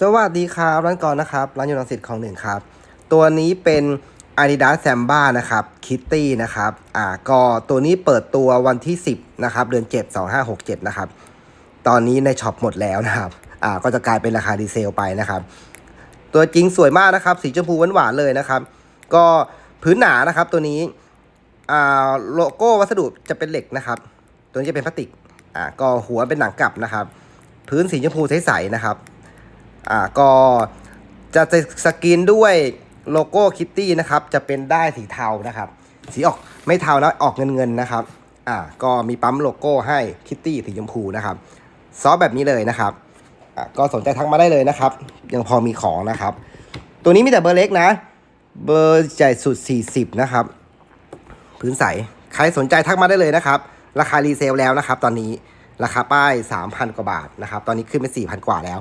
สวัสดีครับร้านกรนะครับร้านยูนองสิทธ์ของหนึ่งครับ ตัวนี้เป็น Adidas Samba นะครับคิตตี้นะครับอ่าก็ตัวนี้เปิดตัววันที่ 10นะครับเดือน 7 2567นะครับตอนนี้ในช็อปหมดแล้วนะครับอ่าก็จะกลายเป็นราคาดีเซลไปนะครับ ตัวจริงสวยมากนะครับ สีชมพูหวานๆเลยนะครับ ก็พื้นหนานะครับตัวนี้อ่าโลโก้วัสดุจะเป็นเหล็กนะครับ ตัวนี้จะเป็นพลาสติกอ่าก็หัวเป็นหนังกลับนะครับ พื้นสีชมพูใสๆนะครับ อ่าก็จะจะสกรีนด้วยโลโก้คิตตี้นะครับ จะเป็นได้สีเทานะครับ สีออกไม่เทานะออกเงินเงินๆนะครับ อ่า ก็มีปั๊มโลโก้ให้คิตตี้สีชมพูนะครับ ซอฟแบบนี้เลยนะครับ อะก็สนใจทักมาได้เลยนะครับ ยังพอมีของนะครับ ตัวนี้มีแต่เบอร์เล็กนะ เบอร์ใหญ่สุด 40 นะครับ พื้นใส ใครสนใจทักมาได้เลยนะครับ ราคารีเซลแล้วนะครับ ตอนนี้ ราคาป้าย 3,000 กว่าบาทนะครับ ตอนนี้ขึ้นเป็น4,000 กว่าแล้ว